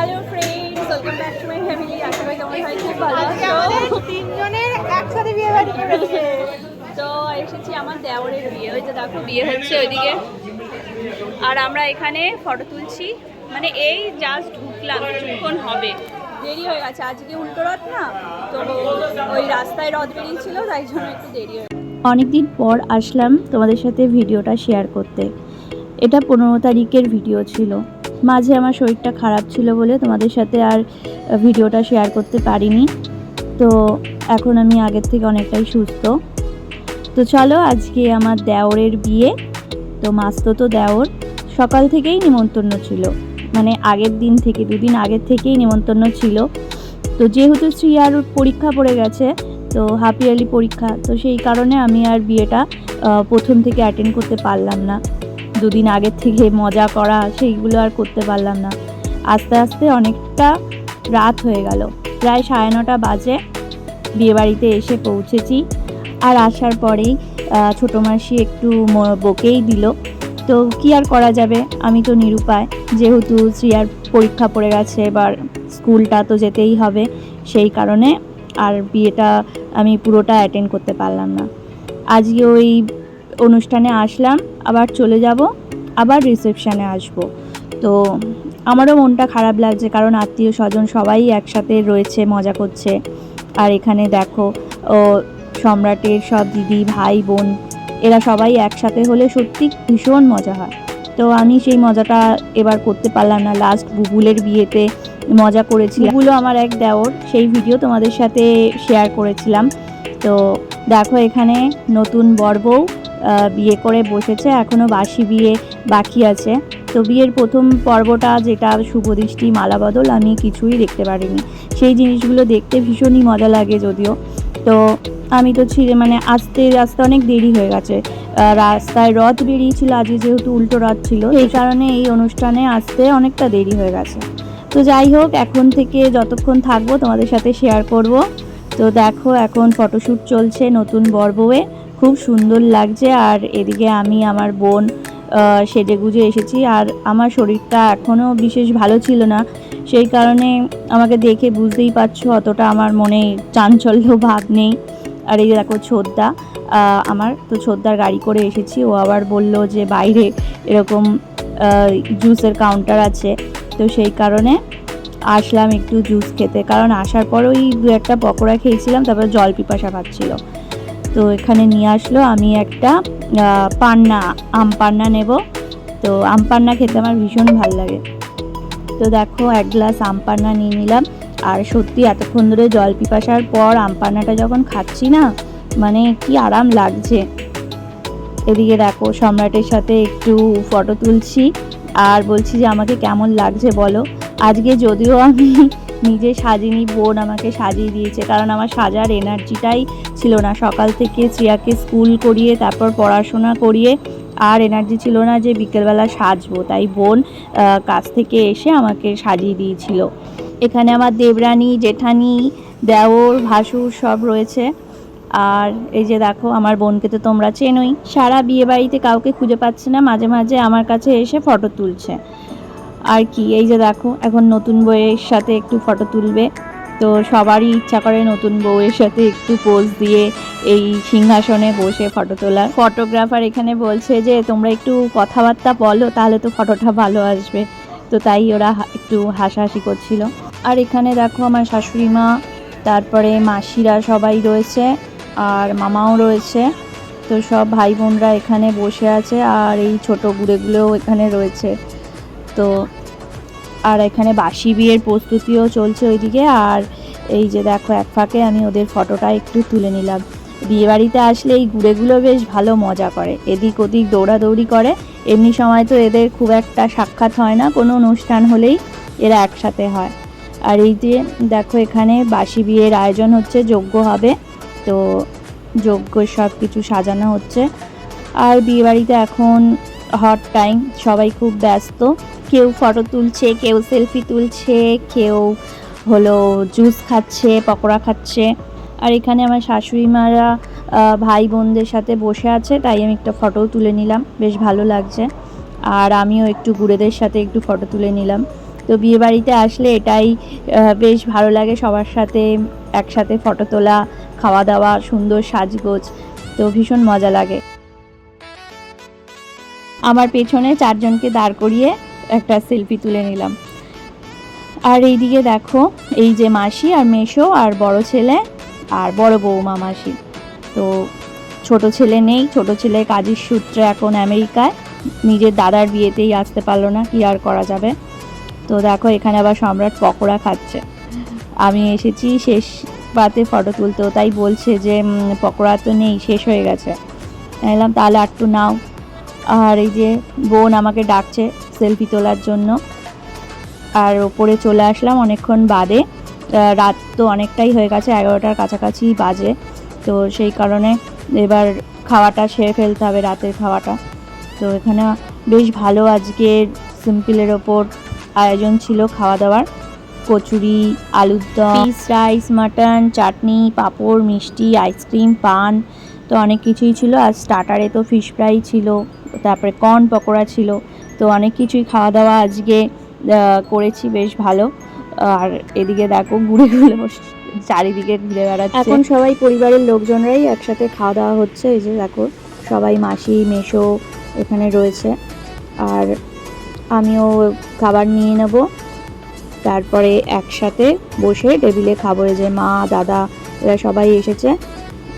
Hello friends welcome back to my family আশা করি তোমরা সবাই খুব ভালো আজকে আছো। আমাদের তিনজনের একসাথে বিয়ে বাড়ি করেছে। তো এসেছি আমার দেওরের বিয়ে। ওই যে দেখো বিয়ে হচ্ছে ওইদিকে। আর আমরা এখানে ফটো তুলছি। মানে এই জাস্ট ঢুকলাম কিছুক্ষণ হবে। দেরি হয়ে গেছে। আজকে উল্টো রথ না তো ওই রাস্তায় রথ বেরিয়েছিল তাই জন্য একটু দেরি হয়ে অনেকদিন পর আসলাম তোমাদের সাথে ভিডিওটা শেয়ার করতে। এটা পনেরো তারিখের ভিডিও ছিল। মাঝে আমার শরীরটা খারাপ ছিল বলে তোমাদের সাথে আর ভিডিওটা শেয়ার করতে পারিনি। তো এখন আমি আগের থেকে অনেকটাই সুস্থ। তো চলো আজকে আমার দেওরের বিয়ে। তো মাস্তো তো দেওর। সকাল থেকেই নিমন্ত্রণ ছিল। মানে আগের দিন থেকে, দুদিন আগের থেকেই নিমন্ত্রণ ছিল। তো যেহেতু শ্রিয়ার পরীক্ষা পড়ে গেছে, তো হাফ ইয়ারলি পরীক্ষা, তো সেই কারণে আমি আর বিয়েটা প্রথম থেকে অ্যাটেন্ড করতে পারলাম না। দুদিন আগের থেকে মজা করা সেইগুলো আর করতে পারলাম না। আস্তে আস্তে অনেকটা রাত হয়ে গেল। প্রায় সাড়ে নটা বাজে। বিয়েবাড়িতে এসে পৌঁছেছি। আর আসার পরেই ছোটো মাসি একটু বকেই দিল। তো কি আর করা যাবে? আমি তো নিরুপায়। যেহেতু শ্রিয়ার পরীক্ষা পড়ে গেছে, এবার স্কুলটা তো যেতেই হবে। সেই কারণে আর বিয়েটা আমি পুরোটা অ্যাটেন্ড করতে পারলাম না। আজকে ওই অনুষ্ঠানে আসলাম, আবার চলে যাব, আবার রিসেপশানে আসব। তো আমারও মনটা খারাপ লাগছে কারণ আত্মীয় স্বজন সবাই একসাথে রয়েছে, মজা করছে। আর এখানে দেখো, ও সম্রাটের সব দিদি, ভাই, বোন, এরা সবাই একসাথে হলে সত্যি ভীষণ মজা হয়। তো আমি সেই মজাটা এবার করতে পারলাম না। লাস্ট বুবুলের বিয়েতে মজা করেছি বুবুলও আমার এক দেওর, সেই ভিডিও তোমাদের সাথে শেয়ার করেছিলাম। তো দেখো এখানে নতুন বর বউ বিয়ে করে বসেছে এখনও বাসি বিয়ে বাকি আছে। তো বিয়ের প্রথম পর্বটা যেটা শুভদৃষ্টি মালাবদল আমি কিছুই দেখতে পারিনি। সেই জিনিসগুলো দেখতে ভীষণই মজা লাগে যদিও। তো আমি তো ছিঁড়ে মানে আসতে আসতে অনেক দেরি হয়ে গেছে। রাস্তায় রথ বেরিয়েছিল আজকে যেহেতু উল্টো রথ ছিল এই কারণে এই অনুষ্ঠানে আসতে অনেকটা দেরি হয়ে গেছে। তো যাই হোক, এখন থেকে যতক্ষণ থাকব তোমাদের সাথে শেয়ার করব। তো দেখো, এখন ফটোশ্যুট চলছে নতুন বর বউয়ে। খুব সুন্দর লাগছে আর এদিকে আমি আমার বোন সেজে গুজে এসেছি আর আমার শরীরটা এখনও বিশেষ ভালো ছিল না। সেই কারণে আমাকে দেখে বুঝতেই পারছ অতটা আমার মনে চাঞ্চল্য ভাব নেই। আর এই দেখো ছোদ্দা আমার তো ছোদ্দার গাড়ি করে এসেছি। ও আবার বলল যে বাইরে এরকম জুসের কাউন্টার আছে। তো সেই কারণে আসলাম একটু জুস খেতে। কারণ আসার পর ওই দু একটা পকোড়া খেয়েছিলাম, তারপরে জল পিপাসা পাচ্ছিল। তো এখানে নিয়ে আসলো আমি একটা পান্না, আম পান্না নেব। তো আম পান্না খেতে আমার ভীষণ ভালো লাগে। তো দেখো, এক গ্লাস আম পান্না নিয়ে নিলাম। আর সত্যি এতক্ষণ ধরে জল পিপাসার পর আম পান্নাটা যখন খাচ্ছি না মানে কি আরাম লাগছে। এদিকে দেখো, সম্রাটের সাথে একটু ফটো তুলছি। আর বলছি যে, আমাকে কেমন লাগছে বলো? আজকে যদিও আমি নিজে সাজিনি, বোন আমাকে সাজিয়ে দিয়েছে। কারণ আমার সাজার এনার্জিটাই ছিল না। সকাল থেকে শ্রিয়াকে স্কুল করিয়ে, তারপর পড়াশোনা করিয়ে আর এনার্জি ছিল না যে বিকেলবেলা সাজবো। তাই বোন কাছ থেকে এসে আমাকে সাজিয়ে দিয়েছিল। এখানে আমার দেবরানী, জেঠানি, দেওর, ভাসুর সব রয়েছে। আর এই যে দেখো, আমার বোনকে তো তোমরা চেনোই। সারা বিয়ে বাড়িতে কাউকে খুঁজে পাচ্ছে না। মাঝে মাঝে আমার কাছে এসে ফটো তুলছে। আর কি, এই যে দেখো, এখন নতুন বইয়ের সাথে একটু ফটো তুলবে। তো সবারই ইচ্ছা করে নতুন বউয়ের সাথে একটু পোজ দিয়ে এই সিংহাসনে বসে ফটো তোলার ফটোগ্রাফার এখানে বলছে যে, তোমরা একটু কথাবার্তা বলো, তাহলে তো ফটোটা ভালো আসবে। তো তাই ওরা একটু হাসাহাসি করছিল। আর এখানে দেখো আমার শাশুড়ি মা, তারপরে মাসিরা সবাই রয়েছে, আর মামাও রয়েছে। তো সব ভাই বোনরা এখানে বসে আছে, আর এই ছোট গুড়েগুলোও এখানে রয়েছে। তো আর এখানে বাসি বিয়ের প্রস্তুতিও চলছে ওইদিকে। আর এই যে দেখো, এক ফাঁকে আমি ওদের ফটোটা একটু তুলে নিলাম। বিয়েবাড়িতে আসলে এই ঘুরেগুলো বেশ ভালো মজা করে। এদিক ওদিক দৌড়াদৌড়ি করে। এমনি সময় তো এদের খুব একটা সাক্ষাৎ হয় না, কোনো অনুষ্ঠান হলেই এরা একসাথে হয়। আর এই যে দেখো, এখানে বাসি বিয়ের আয়োজন হচ্ছে, যজ্ঞ হবে। তো যজ্ঞ সব কিছু সাজানো হচ্ছে। আর বিয়েবাড়িতে এখন হট টাইম সবাই খুব ব্যস্ত। কেউ ফটো তুলছে, কেউ সেলফি তুলছে, কেউ হলো জুস খাচ্ছে, পকোড়া খাচ্ছে। আর এখানে আমার শাশুড়ি মারা ভাই বোনদের সাথে বসে আছে, তাই আমি একটা ফটো তুলে নিলাম, বেশ ভালো লাগছে। আর আমিও একটু গুড়েদের সাথে একটু ফটো তুলে নিলাম। তো বিয়েবাড়িতে আসলে এটাই বেশ ভালো লাগে সবার সাথে একসাথে ফটো তোলা খাওয়া দাওয়া সুন্দর সাজগোজ, তো ভীষণ মজা লাগে। আমার পেছনে চারজনকে দাঁড় করিয়ে একটা সেলফি তুলে নিলাম। আর এইদিকে দেখো, এই যে মাসি আর মেশো আর বড় ছেলে আর বড় বৌমা মাসি। তো ছোট ছেলে নেই, ছোট ছেলে কাজের সূত্রে এখন আমেরিকায়। নিজের দাদার বিয়েতেই আসতে পারল না, কি আর করা যাবে? তো দেখো, এখানে আবার সম্রাট পকোড়া খাচ্ছে। আমি এসেছি, শেষ পাতে ফটো তুলতে। তাই বলছে যে পকোড়া তো নেই, শেষ হয়ে গেছে। বললাম, তাহলে একটু নাও। আর এই যে বোন আমাকে ডাকছে সেলফি তোলার জন্য। আর ওপরে চলে আসলাম অনেকক্ষণ বাদে। রাত তো অনেকটাই হয়ে গেছে, এগারোটার কাছাকাছি বাজে। তো সেই কারণে এবার খাওয়াটা সেরে ফেলতে হবে, রাতের খাওয়াটা। তো এখানে বেশ ভালো আজকে সিম্পলের ওপর আয়োজন ছিল খাওয়া দাওয়ার কচুরি, আলুর দম রাইস, মাটন, চাটনি, পাঁপড়, মিষ্টি, আইসক্রিম, পান, তো অনেক কিছুই ছিল। আর স্টার্টারে তো ফিশ ফ্রাই ছিল, তারপরে কর্ন পকোড়া ছিল। তো অনেক কিছুই খাওয়া দাওয়া আজকে করেছি, বেশ ভালো। আর এদিকে দেখো ঘুরে ঘুরে চারিদিকে ঘুরে বেড়াচ্ছে। এখন সবাই পরিবারের লোকজনরাই একসাথে খাওয়া দাওয়া হচ্ছে, এই যে দেখো, সবাই মাসি, মেশো এখানে রয়েছে। আর আমিও খাবার নিয়ে নেব। তারপরে একসাথে বসে টেবিলে খাব, এই যে মা, দাদা, এরা সবাই এসেছে।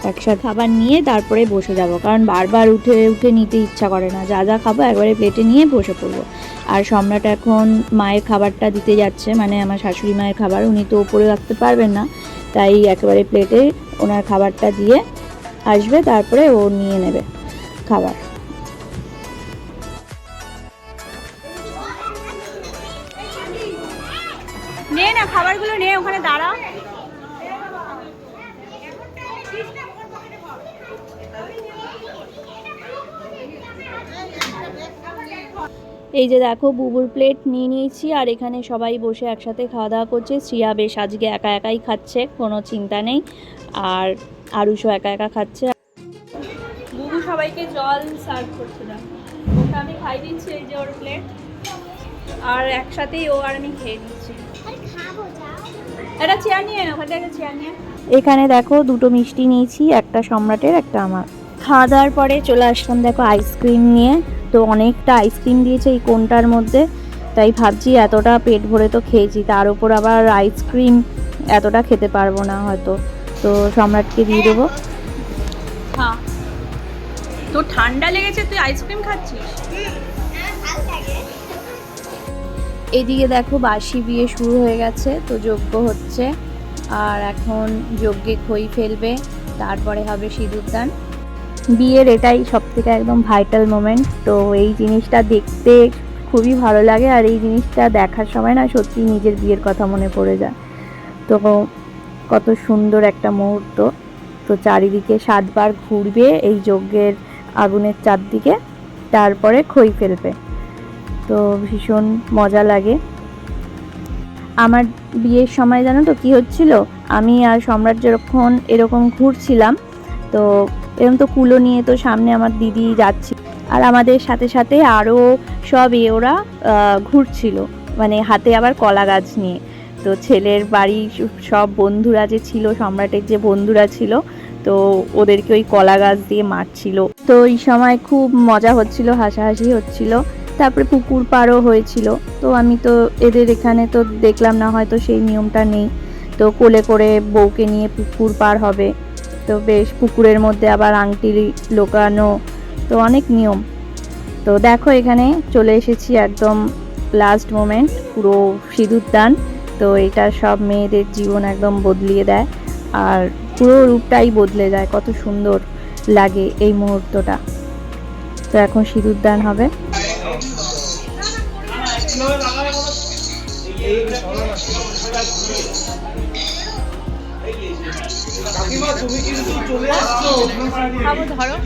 একসাথে খাবার নিয়ে তারপরে বসে যাব। কারণ বারবার উঠে উঠে নিতে ইচ্ছা করে না। যা যা খাব একবারে প্লেটে নিয়ে বসে পড়ব। আর সম্রাট এখন মায়ের খাবারটা দিতে যাচ্ছে। মানে আমার শাশুড়ি মায়ের খাবার। উনি তো উপরে রাখতে পারবেন না। তাই একেবারে প্লেটে ওনার খাবারটা দিয়ে আসবে। তারপরে ও নিয়ে নেবে খাবার। খাবারগুলো নে, ওখানে দাঁড়া। এই যে দেখো বুবুর প্লেট নিয়ে নিয়েছি আর এখানে সবাই বসে একসাথে খাওয়া দাওয়া করছে। শ্রিয়া বেশ আজকে একা একাই খাচ্ছে কোনো চিন্তা নেই। আর আরুষও একা একা খাচ্ছে। বুবু সবাইকে জল সার্ভ করছে না ওকে আমি খাই দিচ্ছি এই যে ওর প্লেট আর একসাথেই ও আর আমি খেয়ে নিচ্ছি। একটা চেয়ার নিয়ে ওখানে একটা চেয়ার নিয়ে। এখানে দেখো দুটো মিষ্টি নিয়েছি একটা সম্রাটের একটা আমার। খাওয়া দাওয়ার পরে চলে আসলাম দেখো আইসক্রিম নিয়ে। তো অনেকটা আইসক্রিম দিয়েছে এই কোনটার মধ্যে। তাই ভাবছি এতটা পেট ভরে তো খেয়েছি তার উপর আবার আইসক্রিম এতটা খেতে পারব না হয়তো। তো সম্রাটকে দিয়ে দেবো। হ্যাঁ। তোর ঠান্ডা লেগেছে তুই আইসক্রিম খাচ্ছিস? এদিকে দেখো বাসি বিয়ে শুরু হয়ে গেছে তো যজ্ঞ হচ্ছে। আর এখন যজ্ঞে খই ফেলবে তারপরে হবে সিঁদুরদান। বিয়ের এটাই সব থেকে একদম ভাইটাল মোমেন্ট তো এই জিনিসটা দেখতে খুবই ভালো লাগে আর এই জিনিসটা দেখার সময় না সত্যি নিজের বিয়ের কথা মনে পড়ে যায়। তো কত সুন্দর একটা মুহূর্ত। তো চারিদিকে সাতবার ঘুরবে এই যজ্ঞের আগুনের চারদিকে, তারপরে খই ফেলবে। তো ভীষণ মজা লাগে। আমার বিয়ের সময় জানো তো কি হচ্ছিল? আমি আর সম্রাট যখন এরকম ঘুরছিলাম, তো এরকম তো কুলো নিয়ে তো সামনে আমার দিদি যাচ্ছে। আর আমাদের সাথে সাথে আরও সব এ ওরা ঘুরছিল। মানে হাতে আবার কলা গাছ নিয়ে। তো ছেলের বাড়ি সব বন্ধুরা যে ছিল, সম্রাটের যে বন্ধুরা ছিল, তো ওদেরকে ওই কলা গাছ দিয়ে মারছিল। তো এই সময় খুব মজা হচ্ছিল, হাসাহাসি হচ্ছিল। তারপরে পুকুর পাড়ও হয়েছিল। তো আমি তো এদের এখানে তো দেখলাম না, হয়তো সেই নিয়মটা নেই। তো কোলে করে বউকে নিয়ে পুকুর পার হবে। তো বেশ পুকুরের মধ্যে আবার আংটি লোকানো তো অনেক নিয়ম। তো দেখো এখানে চলে এসেছি একদম লাস্ট মোমেন্ট পুরো সিঁদুর দান তো এটা সব মেয়েদের জীবন একদম বদলিয়ে দেয় আর পুরো রূপটাই বদলে যায়, কত সুন্দর লাগে এই মুহূর্তটা। তো এখন সিঁদুর দান হবে। খাব ধরো।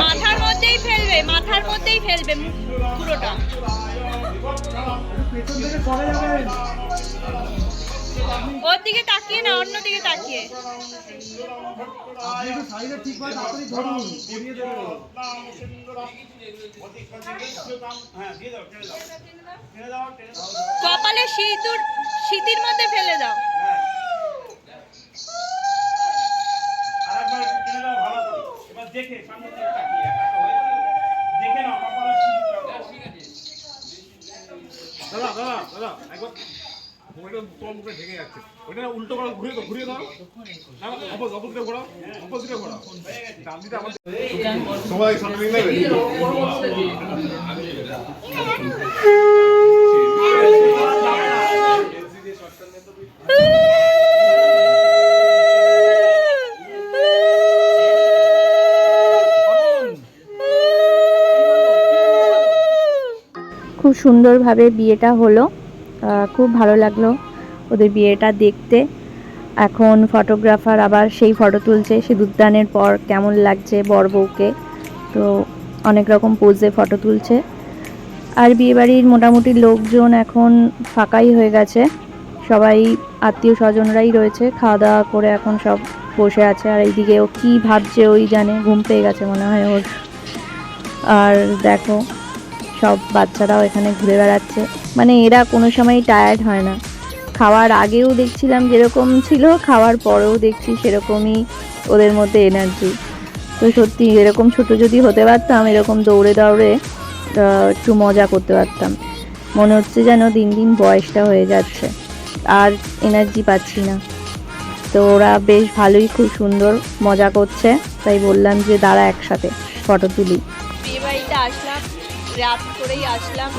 মাথার মধ্যেই ফেলবে মাথার মধ্যেই ফেলবে পুরোটা। ওর দিকে তাকিয়ে না অন্য দিকে তাকিয়ে। কপালে সিঁদুর শীতির মধ্যে ফেলে দাও। এবার দেখে সামনে তাকিয়ে। দেখে কপালের দাদা দাদা দাদা একবার ওইটা তোমার মুখে ঢেকে যাচ্ছে। ওইটা উল্টো করো ঘুরিয়ে দাও ঘুরিয়ে দাও। না অপোজ অপোজিটে ঘোরাও অপোজিটে ঘোরাও। ডান দিকে আমার সবাই সামনে নেবে খুব সুন্দরভাবে বিয়েটা হলো। খুব ভালো লাগল ওদের বিয়েটা দেখতে। এখন ফটোগ্রাফার আবার সেই ফটো তুলছে সিঁদুরদানের পর কেমন লাগছে বর বউকে। তো অনেক রকম পোজে ফটো তুলছে। আর বিয়েবাড়ির মোটামুটি লোকজন এখন ফাঁকাই হয়ে গেছে। সবাই আত্মীয় স্বজনরাই রয়েছে, খাওয়া দাওয়া করে এখন সব বসে আছে। আর এইদিকে ও কী ভাবছে ওই জানে, ঘুম পেয়ে গেছে মনে হয় ওর। আর দেখো সব বাচ্চারাও এখানে ঘুরে বেড়াচ্ছে। মানে এরা কোনো সময় টায়ার্ড হয় না। খাওয়ার আগেও দেখছিলাম যেরকম ছিল, খাওয়ার পরেও দেখছি সেরকমই ওদের মধ্যে এনার্জি তো সত্যি এরকম ছোট যদি হতে পারতাম, এরকম দৌড়ে দৌড়ে একটু মজা করতে পারতাম। মনে হচ্ছে যেন দিন দিন বয়সটা হয়ে যাচ্ছে। আর এনার্জি পাচ্ছি না। তো ওরা বেশ ভালোই খুব সুন্দর মজা করছে। তাই বললাম যে দাঁড়া একসাথে ফটো তুলি। বিয়ে বাড়িতে আসলাম। রাত করেই আসলাম।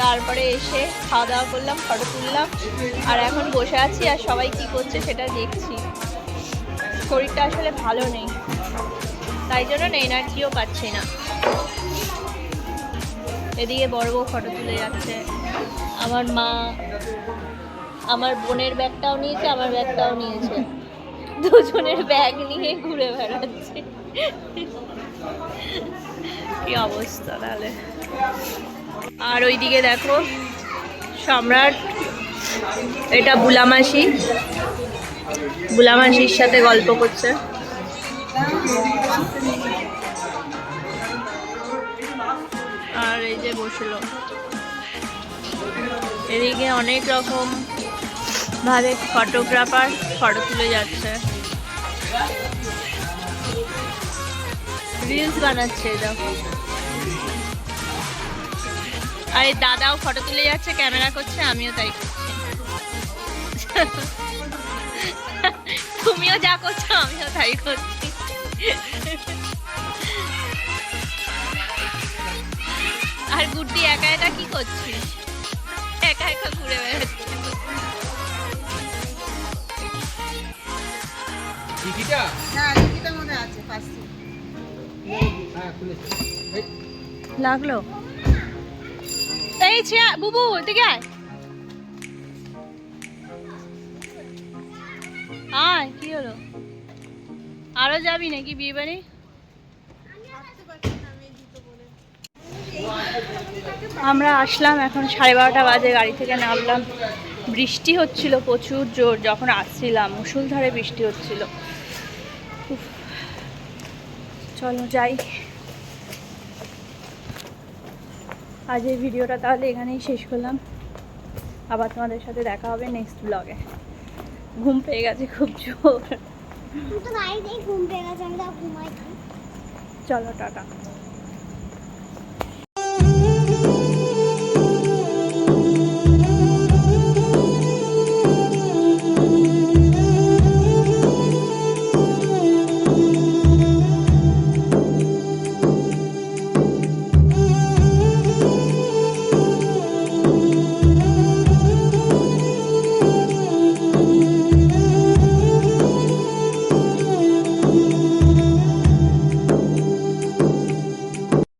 তারপরে এসে খাওয়া দাওয়া করলাম, ফটো তুললাম, আর এখন বসে আছি, আর সবাই কি করছে সেটা দেখছি। শরীরটা আসলে ভালো নেই। তাই জন্য এনার্জিও পাচ্ছি না। এদিকে বড় বউ ফটো তুলে যাচ্ছে। আমার মা, আমার বোনের ব্যাগটাও নিয়েছে, আমার ব্যাগটাও নিয়েছে। দুজনের ব্যাগ নিয়ে ঘুরে বেড়াচ্ছে। কি অবস্থা তাহলে? আর ওইদিকে দেখো, সম্রাট, এটা বুলামাসি। বুলামাসির সাথে গল্প করছে। আর এই যে বসল। এদিকে অনেক রকম ভাবে ফটোগ্রাফার ফটো তুলে যাচ্ছে। রিলস বানাচ্ছে, দেখো। আর এই দাদাও ফটো তুলে যাচ্ছে ক্যামেরা করছে আমিও তাই করছি। তুমিও যা করছ আমিও তাই করছি। আর গুড্ডি একা একা কি করছিস? একা একা ঘুরে বেড়াচ্ছে হ্যাঁ মধ্যে আছে পাঁচটি। লাগল? এই কি হলো? আরও যাবি নাকি বিয়ে আমরা আসলাম, এখন সাড়ে বারোটা বাজে, গাড়ি থেকে নামলাম। বৃষ্টি হচ্ছিল প্রচুর জোর, যখন আসছিলাম, মুসুলধারে বৃষ্টি হচ্ছিল। চলো যাই। আজ এই ভিডিওটা তাহলে এখানেই শেষ করলাম। আবার তোমাদের সাথে দেখা হবে নেক্সট ব্লগে ঘুম পেয়ে গেছে খুব জোর। চলো টাটা।